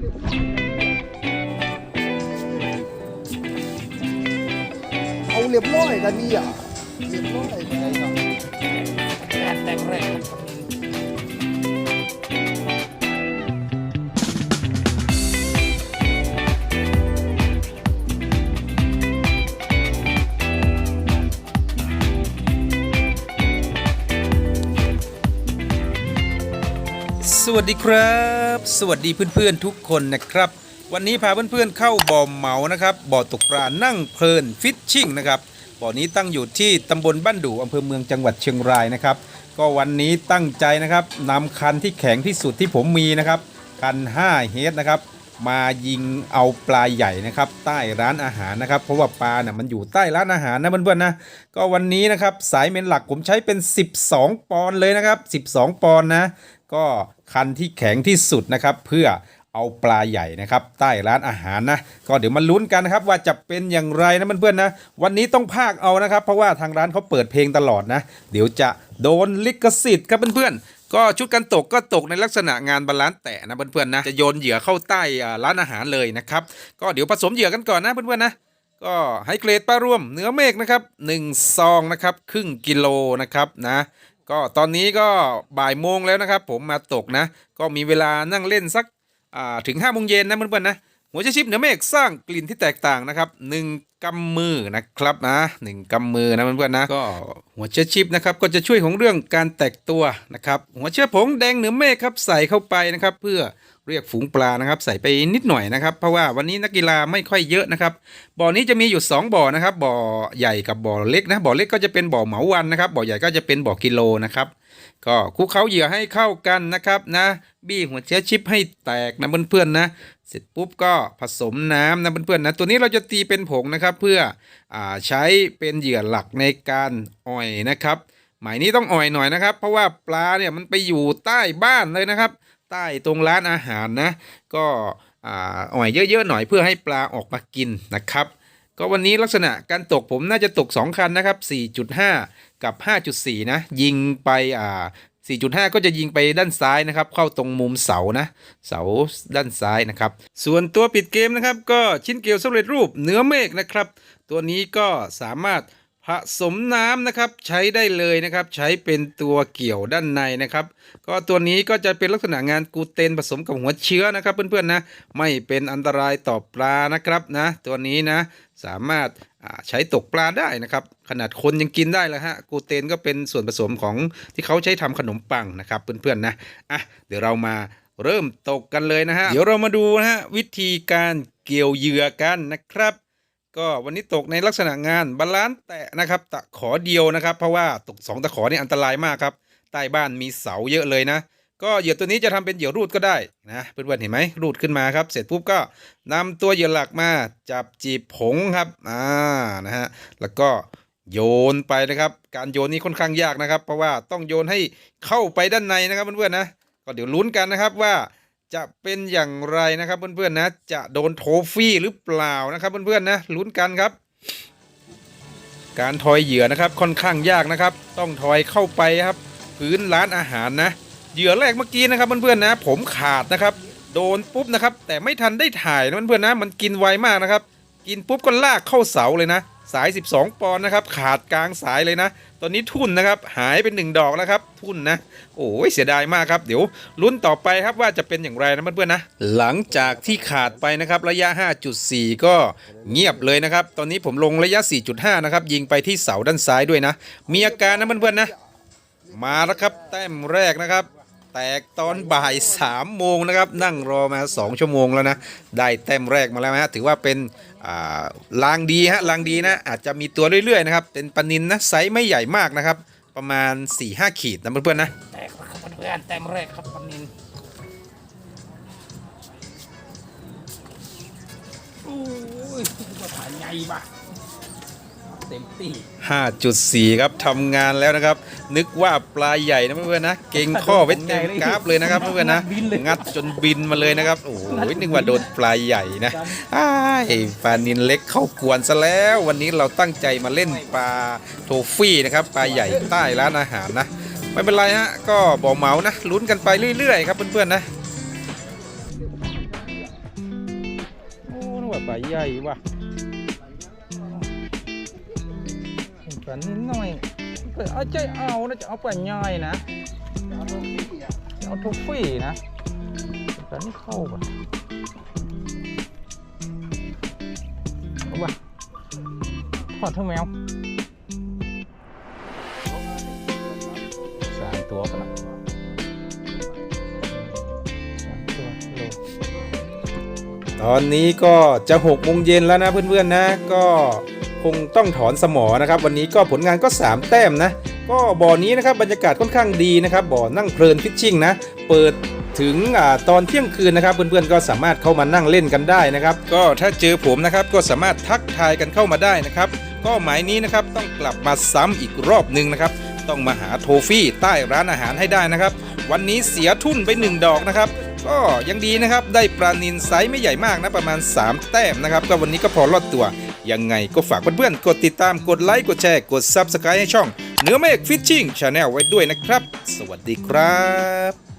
เอาเรียบร้อยกันนี่อะเรียบร้อยไงครับแต่งแรกครับสวัสดีครับ สวัสดีเพื่อนๆทุกคนนะครับ วันนี้พาเพื่อนๆเข้าบ่อเหมานะครับบ่อตกปลานั่งเพลินฟิชชิ่งนะครับบ่อนี้ตั้งอยู่ที่ตำบลบ้านดู่อำเภอเมืองจังหวัดเชียงรายนะครับ ก็วันนี้ตั้งใจนะครับนำคันที่แข็งที่สุดที่ผมมีนะครับคัน5เฮดนะครับมายิงเอาปลาใหญ่นะครับ ใต้ร้านอาหารนะครับ เพราะว่าปลาเนี่ยมันอยู่ใต้ร้านอาหารนะเพื่อนๆนะก็วันนี้นะครับสายเมนหลักผมใช้เป็น 12 ปอนด์เลยนะครับ 12 ปอนด์นะ ก็คันที่แข็งที่สุดนะครับ เพื่อเอาปลาใหญ่นะครับใต้ร้านอาหารนะ ก็เดี๋ยวมาลุ้นกันนะครับว่าจะเป็นอย่างไรนะเพื่อนๆนะวันนี้ต้องพากเอานะครับ เพราะว่าทางร้านเขาเปิดเพลงตลอดนะ เดี๋ยวจะโดนลิขสิทธิ์ครับเพื่อนๆก็ชุดกันตกก็ตกในลักษณะงานบาลานซ์แตะนะเพื่อนๆนะจะโยนเหยื่อเข้าใต้ร้านอาหารเลยนะครับก็เดี๋ยวผสมเหยื่อกันก่อนนะเพื่อนๆนะก็ให้เกรดปลาร่วมเนื้อเมฆนะครับ1ซองนะครับครึ่งกิโลนะครับนะ ก็ตอนนี้ก็บ่ายโมงแล้วนะครับ ผมมาตกนะ ก็มีเวลานั่งเล่นสักถึง5้าโมงเย็นนะเพื่อนๆนะหัวเชชิปเหนือเมฆสร้างกลิ่นที่แตกต่างนะครับหนึ่งกำมือนะครับนะหนึ่งกำมือนะเพื่อนๆนะก็หัวเชื้อชิปนะครับก็จะช่วยของเรื่องการแตกตัวนะครับหัวเชื้อผงแดงเหนือเมฆครับใส่เข้าไปนะครับ เพื่อ เรียกฝูงปลานะครับ ใส่ไปนิดหน่อยนะครับ เพราะว่าวันนี้นักกีฬาไม่ค่อยเยอะนะครับบ่อนี้จะมีอยู่ 2 บ่อนะครับ บ่อใหญ่กับบ่อเล็กนะบ่อเล็กก็จะเป็นบ่อเหมาวันนะครับ บ่อใหญ่ก็จะเป็นบ่อกิโลนะครับ ก็คุกเคล้าเหยื่อให้เข้ากันนะครับนะ บี้หัวเชื้อชิปให้แตกนะเพื่อนๆนะ เสร็จปุ๊บก็ผสมน้ำนะเพื่อนๆนะตัวนี้เราจะตีเป็นผงนะครับ เพื่ออใช้เป็นเหยื่อหลักในการอ่อยนะครับหมายนี้ต้องอ่อยหน่อยนะครับ เพราะว่าปลาเนี่ยมันไปอยู่ใต้บ้านเลยนะครับ ใต้ตรงร้านอาหารนะ ก็อ่าอ่อยเยอะๆหน่อยเพื่อให้ปลาออกมากินนะครับ ก็วันนี้ลักษณะการตกผมน่าจะตก 2 คันนะครับ 4.5 กับ 5.4 นะ ยิงไปอ่า4.5 ก็จะยิงไปด้านซ้ายนะครับ เข้าตรงมุมเสานะ เสาด้านซ้ายนะครับ ส่วนตัวปิดเกมนะครับ ก็ชิ้นเกลียวสำเร็จรูปเนื้อเมฆนะครับ ตัวนี้ก็สามารถ ผสมน้ำนะครับใช้ได้เลยนะครับ ใช้เป็นตัวเกี่ยวด้านในนะครับ ก็ตัวนี้ก็จะเป็นลักษณะงานกูเตนผสมกับหัวเชื้อนะครับ เพื่อนๆนะไม่เป็นอันตรายต่อปลานะครับนะ ตัวนี้นะสามารถใช้ตกปลาได้นะครับ ขนาดคนยังกินได้แล้วฮะกูเตนก็เป็นส่วนผสมของที่เขาใช้ทำขนมปังนะครับเพื่อนๆนะอะเดี๋ยวเรามาเริ่มตกกันเลยนะฮะเดี๋ยวเรามาดูนะฮะวิธีการเกี่ยวเหยื่อกันนะครับ ก็วันนี้ตกในลักษณะงานบาลานซ์แตะนะครับ ตะขอเดียวนะครับ เพราะว่าตกสองตะขอนี่อันตรายมากครับ ใต้บ้านมีเสาเยอะเลยนะ ก็เหยื่อตัวนี้จะทำเป็นเหยื่อรูดก็ได้นะเพื่อนๆเห็นไหมรูดขึ้นมาครับ เสร็จปุ๊บก็นำตัวเหยื่อหลักมาจับจีบผงครับอ่านะฮะแล้วก็โยนไปนะครับ การโยนนี้ค่อนข้างยากนะครับ เพราะว่าต้องโยนให้เข้าไปด้านในนะครับเพื่อนๆนะก็เดี๋ยวลุ้นกันนะครับว่า จะเป็นอย่างไรนะครับเพื่อนๆนะ จะโดนโทฟี่หรือเปล่านะครับเพื่อนๆนะลุ้นกันครับ การทอยเหยื่อนะครับค่อนข้างยากนะครับ ต้องทอยเข้าไปครับพื้นร้านอาหารนะ เหยื่อแรกเมื่อกี้นะครับเพื่อนๆนะ ผมขาดนะครับ โดนปุ๊บนะครับ แต่ไม่ทันได้ถ่ายนะเพื่อนๆนะ มันกินไวมากนะครับ กินปุ๊บก็ลากเข้าเสาเลยนะ สาย 12 ปอนด์นะครับ ขาดกลางสายเลยนะ ตอนนี้ทุ่นนะครับ หายเป็นหนึ่งดอกแล้วครับ ทุ่นนะ โอ้ยเสียดายมากครับ เดี๋ยวลุ้นต่อไปครับว่าจะเป็นอย่างไรนะเพื่อนๆนะ หลังจากที่ขาดไปนะครับระยะ 5.4 ก็เงียบเลยนะครับ ตอนนี้ผมลงระยะ 4.5 นะครับ ยิงไปที่เสาด้านซ้ายด้วยนะ มีอาการนะเพื่อนๆนะ มาแล้วครับแต้มแรกนะครับ แตกตอนบ่ายสามโมงนะครับ นั่งรอมา 2 ชั่วโมงแล้วนะ ได้แต้มแรกมาแล้วนะฮะถือว่าเป็นอ่าลางดีฮะลางดีนะ อาจจะมีตัวเรื่อยๆนะครับ เป็นปลานินนะไซส์ไม่ใหญ่มากนะครับ ประมาณ 4-5 ขีดนะเพื่อนๆนะแตกแล้วครับเพื่อนๆแต้มแรกครับปานินโอ้ยว่าถ่ายไงบ้าเต็มที่5.4 ครับทำงานแล้วนะครับ นึกว่าปลาใหญ่นะเพื่อนๆนะ เก่งข้อไว้เต็มกราฟเลยนะครับเพื่อนๆนะ งัดจนบินมาเลยนะครับ โอ้โหนึกว่าโดนปลาใหญ่นะไอ้ปลานินเล็กเข้ากวนซะแล้ว วันนี้เราตั้งใจมาเล่นปลาโทฟี่นะครับ ปลาใหญ่ใต้ร้านอาหารนะ ไม่เป็นไรฮะ ก็บอกเหมานะ ลุ้นกันไปเรื่อยๆครับเพื่อนๆนะนึกว่าปลาใหญ่ว่ะปลานิดหน่อย ก็เอาใจเอานะจะเอาเปลาใหญ่นะเอาทุกฟี่นะปลานี่เข้าป่ะเอาป่ะทอดทั้งแมวสามตัวปะนะสามตัวโลตอนนี้ก็จะหกโมงเย็นแล้วนะเพื่อนๆนะ ก็ คงต้องถอนสมอนะครับ วันนี้ก็ผลงานก็ 3 แต้มนะ ก็บ่อนี้นะครับบรรยากาศค่อนข้างดีนะครับบ่อนั่งเพลินฟิชชิ่งนะ เปิดถึงอตอนเที่ยงคืนนะครับ เพื่อนๆก็สามารถเข้ามานั่งเล่นกันได้นะครับ ก็ถ้าเจอผมนะครับก็สามารถทักทายกันเข้ามาได้นะครับ ก็หมายนี้นะครับต้องกลับมาซ้ำอีกรอบหนึ่งนะครับต้องมาหาโทฟี่ใต้ร้านอาหารให้ได้นะครับ วันนี้เสียทุ่นไปหนึ่งดอกนะครับก็ยังดีนะครับได้ปลานินไซส์ไม่ใหญ่มากนะประมาณ 3 แต้มนะครับก็วันนี้ก็พอรอดตัว ยังไงก็ฝากเพื่อนๆกดติดตามกดไลค์กดแชร์กด Subscribe ให้ช่อง เนื้อเมฆฟิชชิ่งชาแนลไว้ด้วยนะครับ สวัสดีครับ